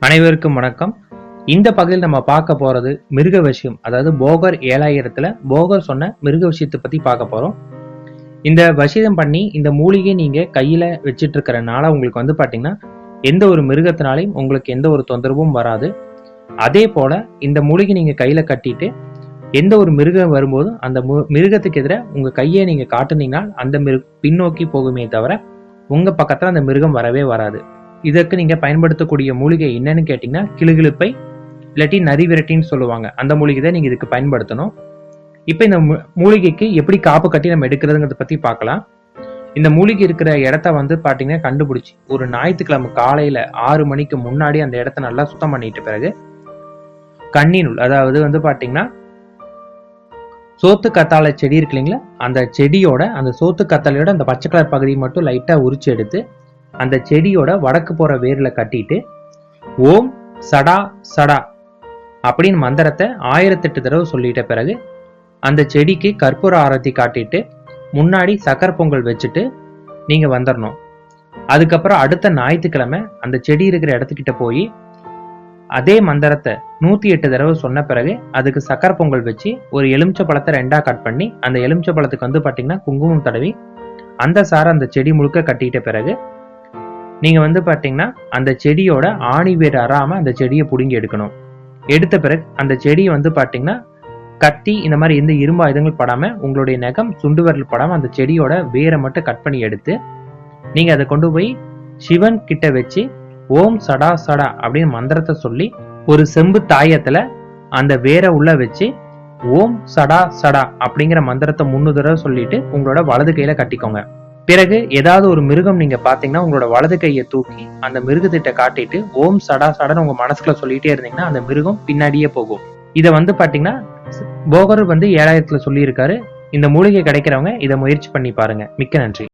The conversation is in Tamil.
அனைவருக்கும் வணக்கம். இந்த பகுதியில் நம்ம பார்க்க போறது மிருக விஷயம். அதாவது போகர் ஏழாயிரத்துல போகர் சொன்ன மிருக விஷயத்தை பத்தி பார்க்க போறோம். இந்த வசீதம் பண்ணி இந்த மூலிகை நீங்க கையில வச்சிட்டு இருக்கிறனால உங்களுக்கு வந்து பாத்தீங்கன்னா எந்த ஒரு மிருகத்தினாலையும் உங்களுக்கு எந்த ஒரு தொந்தரவும் வராது. அதே போல இந்த மூலிகை நீங்க கையில கட்டிட்டு எந்த ஒரு மிருகம் வரும்போதும் அந்த மு- மிருகத்துக்கு எதிராக உங்க கையை நீங்க காட்டுனீங்கன்னா அந்த மிரு பின்னோக்கி போகுமே தவிர உங்க பக்கத்துல அந்த மிருகம் வரவே வராது. இதற்கு நீங்கள் பயன்படுத்தக்கூடிய மூலிகை என்னன்னு கேட்டிங்கன்னா கிளுகிழுப்பை இல்லாட்டி நரி விரட்டின்னு சொல்லுவாங்க. அந்த மூலிகை தான் நீங்கள் இதுக்கு பயன்படுத்தணும். இப்போ இந்த மூ- மூலிகைக்கு எப்படி காப்பு கட்டி நம்ம எடுக்கிறதுங்கிறத பற்றி பார்க்கலாம். இந்த மூலிகை இருக்கிற இடத்த வந்து பார்த்தீங்கன்னா கண்டுபிடிச்சி ஒரு ஞாயிற்றுக்கிழமை காலையில் ஆறு மணிக்கு முன்னாடி அந்த இடத்த நல்லா சுத்தம் பண்ணிட்டு பிறகு கண்ணினுள் அதாவது வந்து பார்த்தீங்கன்னா சோத்து கத்தாழை செடி இருக்கு இல்லைங்களா? அந்த செடியோட அந்த சோத்து கத்தாழையோட அந்த பச்சை கலர் பகுதியை மட்டும் லைட்டாக உரிச்சு எடுத்து அந்த செடியோட வடக்கு போற வேர்ல கட்டிட்டு ஓம் சடா சடா அப்படின்னு மந்திரத்தை ஆயிரத்தெட்டு தடவை சொல்லிட்ட பிறகு அந்த செடிக்கு கற்பூர ஆரத்தி காட்டிட்டு முன்னாடி சக்கரை பொங்கல் வச்சுட்டு நீங்க வந்துடணும் அதுக்கப்புறம் அடுத்த ஞாயிற்றுக்கிழமை அந்த செடி இருக்கிற இடத்துக்கிட்ட போய் அதே மந்திரத்தை நூத்தி எட்டு தடவை சொன்ன பிறகு அதுக்கு சக்கரை பொங்கல் வச்சு ஒரு எலுமிச்சை பழத்தை ரெண்டா கட் பண்ணி அந்த எலுமிச்சை பழத்துக்கு வந்து பாத்தீங்கன்னா குங்குமம் தடவி அந்த சாரை அந்த செடி முழுக்க கட்டிட்ட பிறகு நீங்கள் வந்து பார்த்தீங்கன்னா அந்த செடியோட ஆணி வேர் அறாமல் அந்த செடியை பிடுங்கி எடுக்கணும். எடுத்த பிறகு அந்த செடியை வந்து பார்த்தீங்கன்னா கத்தி இந்த மாதிரி எந்த இரும்பு ஆயுதங்கள் படாமல் உங்களுடைய நகம் சுண்டு விரல் படாமல் அந்த செடியோட வேரை மட்டும் கட் பண்ணி எடுத்து நீங்கள் அதை கொண்டு போய் சிவன் கிட்ட வச்சு ஓம் சடா சடா அப்படின்னு மந்திரத்தை சொல்லி ஒரு செம்பு தாயத்தில் அந்த வேரை உள்ள வச்சு ஓம் சடா சடா அப்படிங்கிற மந்திரத்தை முன்னு தடவை சொல்லிட்டு உங்களோட வலது கையில கட்டிக்கோங்க. பிறகு ஏதாவது ஒரு மிருகம் நீங்க பாத்தீங்கன்னா உங்களோட வலது கையை தூக்கி அந்த மிருகத்திட்ட காட்டிட்டு ஓம் சடா சடான்னு உங்க மனசுக்குள்ள சொல்லிட்டே இருந்தீங்கன்னா அந்த மிருகம் பின்னாடியே போகும். இதை வந்து பாத்தீங்கன்னா போகர் வந்து ஏழாயிரத்துல சொல்லியிருக்காரு. இந்த மூலிகை கிடைக்கிறவங்க இதை முயற்சி பண்ணி பாருங்க. மிக்க நன்றி.